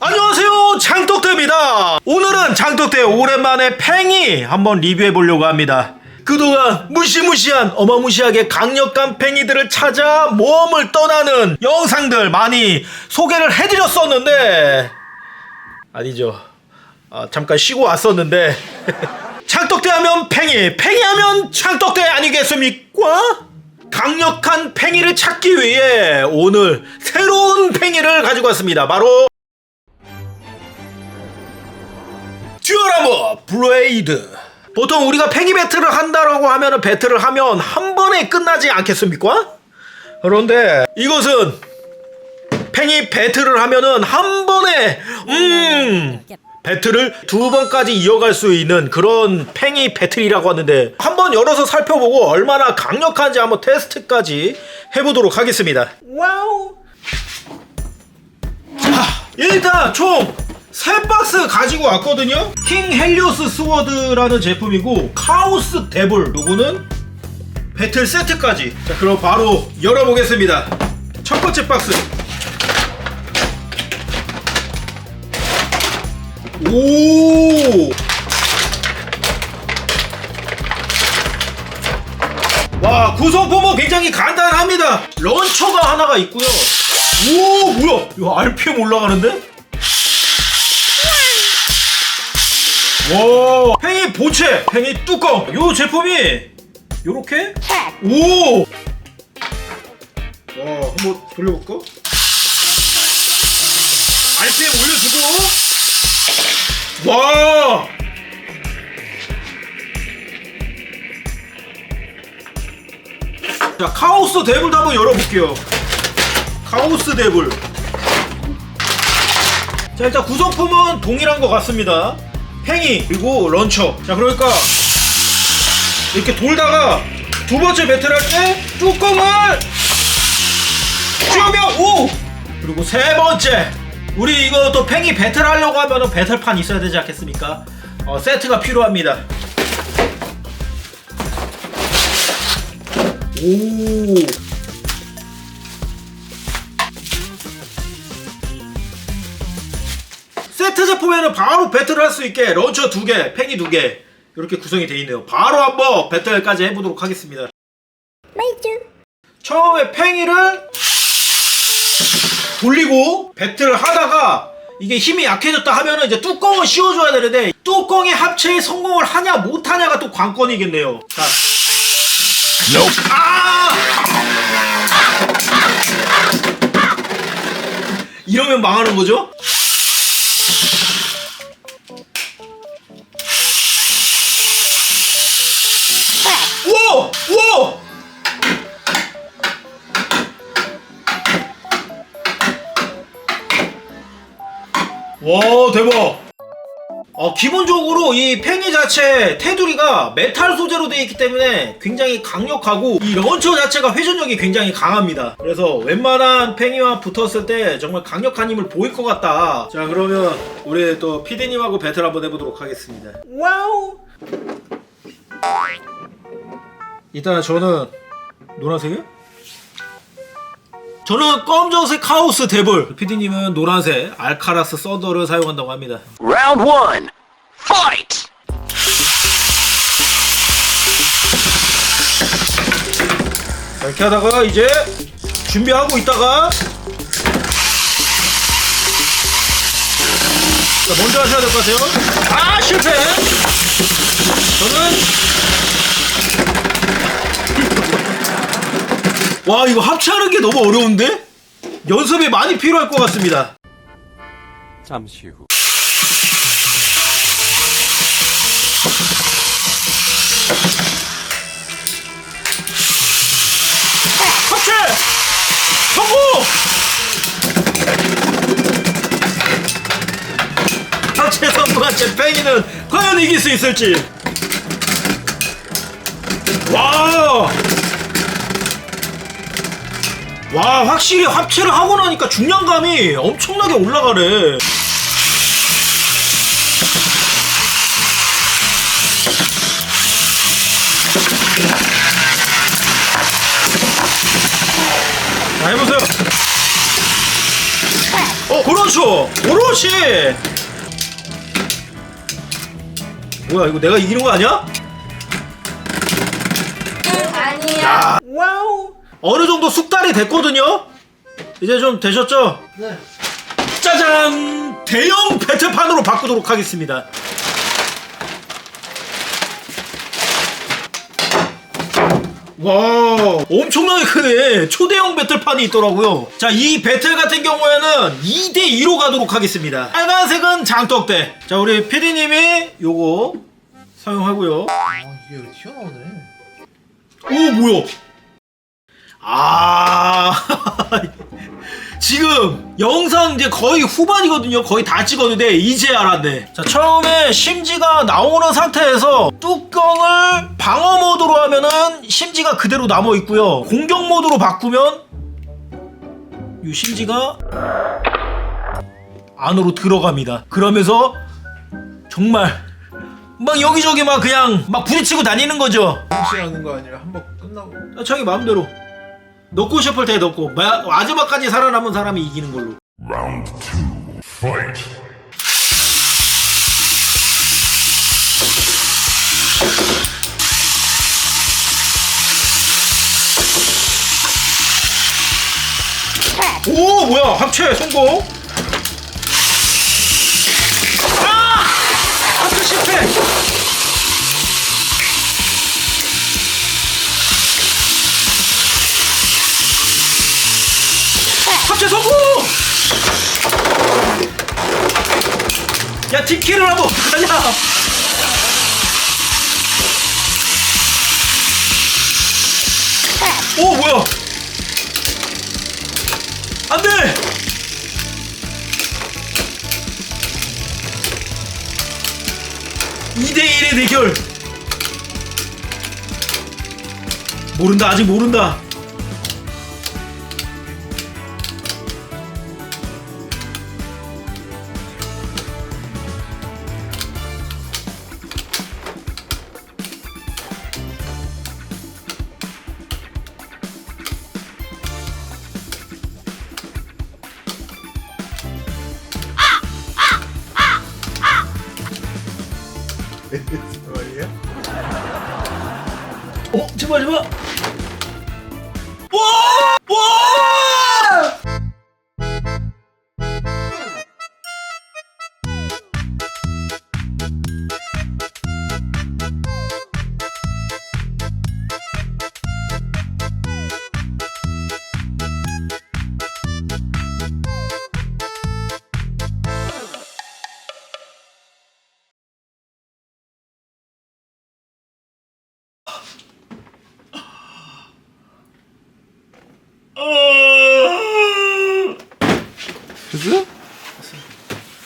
안녕하세요 장떡대입니다. 오늘은 장떡대 오랜만에 팽이 한번 리뷰해 보려고 합니다. 그동안 무시무시한 어마무시하게 강력한 팽이들을 찾아 모험을 떠나는 영상들 많이 소개를 해드렸었는데 아니죠. 아, 잠깐 쉬고 왔었는데 창떡대 하면 팽이 팽이 하면 창떡대 아니겠습니까? 강력한 팽이를 찾기 위해 오늘 새로운 팽이를 가지고 왔습니다 바로 듀얼아머 블레이드 보통 우리가 팽이 배틀을 한다라고 하면은 배틀을 하면 한 번에 끝나지 않겠습니까? 그런데 이것은 팽이 배틀을 하면은 한 번에 음 배틀을 두 번까지 이어갈 수 있는 그런 팽이 배틀이라고 하는데 한번 열어서 살펴보고 얼마나 강력한지 한번 테스트까지 해보도록 하겠습니다. 와우. 자, 일단 총 세 박스 가지고 왔거든요. 킹 헬리오스 스워드라는 제품이고 카오스 데블 요거는 배틀 세트까지. 자, 그럼 바로 열어보겠습니다. 첫 번째 박스. 오! 와, 구성품은 굉장히 간단합니다. 런처가 하나가 있고요. 오, 뭐야? 이거 RPM 올라가는데? 와, 팽이 본체, 팽이 뚜껑. 요 제품이 요렇게? 오! 와, 한번 돌려볼까? RPM 올려주고 와! 자, 카오스 데블도 한번 열어볼게요. 카오스 데블. 자, 일단 구성품은 동일한 것 같습니다. 팽이, 그리고 런처. 자, 그러니까, 이렇게 돌다가 두 번째 배틀 할 때 뚜껑을 쥐면 오! 그리고 세 번째 우리 이거 또 팽이 배틀 하려고 하면은 배틀판 있어야 되지 않겠습니까? 어, 세트가 필요합니다. 오. 세트 제품에는 바로 배틀을 할 수 있게 런처 두 개, 팽이 두 개 이렇게 구성이 되어 있네요. 바로 한번 배틀까지 해보도록 하겠습니다. 처음에 팽이를 돌리고 배틀을 하다가 이게 힘이 약해졌다 하면은 이제 뚜껑을 씌워줘야 되는데 뚜껑의 합체에 성공을 하냐 못하냐가 또 관건이겠네요. 자. 아! 이러면 망하는 거죠? 와 대박. 어, 기본적으로 이 팽이 자체 테두리가 메탈 소재로 되어 있기 때문에 굉장히 강력하고 이 런처 자체가 회전력이 굉장히 강합니다. 그래서 웬만한 팽이와 붙었을 때 정말 강력한 힘을 보일 것 같다. 자 그러면 우리 또 피디님하고 배틀 한번 해보도록 하겠습니다. 와우! 일단 저는 노란색이요? 저는 검정색 카오스 데블 피디님은 노란색 알카라스 서더를 사용한다고 합니다. Round one, fight! 자, 이렇게 하다가 이제 준비하고 있다가 자, 먼저 하셔야 될 것 같아요. 아 실패! 저는 와 이거 합체하는 게 너무 어려운데? 연습이 많이 필요할 것 같습니다 잠시 후. 합체! 성공! 합체 성공한 제 팽이는 과연 이길 수 있을지 와! 와 확실히 합체를 하고 나니까 중량감이 엄청나게 올라가네. 자 해보세요. 어 그렇죠 그렇지 뭐야 이거 내가 이기는 거 아니야? 아니야. 와우 어느 정도 숙달이 됐거든요? 이제 좀 되셨죠? 네. 짜잔! 대형 배틀판으로 바꾸도록 하겠습니다. 와 엄청나게 크네 초대형 배틀판이 있더라고요. 자 이 배틀 같은 경우에는 2대2로 가도록 하겠습니다. 빨간색은 장떡대. 자 우리 피디님이 요거 사용하고요. 아 이게 튀어나오네. 오 뭐야 아. 지금 영상 이제 거의 후반이거든요. 거의 다 찍었는데 이제 알았네. 자 처음에 심지가 나오는 상태에서 뚜껑을 방어 모드로 하면은 심지가 그대로 남아 있고요. 공격 모드로 바꾸면 이 심지가 안으로 들어갑니다. 그러면서 정말 막 여기저기 막 그냥 막 부딪히고 다니는 거죠. 혹시 하는 거 아니라 한번 끝나고. 아, 자기 마음대로 넣고 싶을 때 넣고 마, 마지막까지 살아남은 사람이 이기는 걸로. Round two, fight. 오 뭐야 합체 성공? 아! 합체 실패 야 팀킬을 하면 어떡하냐 오 뭐야? 안돼! 이대일의 대결. 모른다 아직 모른다 말이야? 어 제발 제발 와! 와! 그지?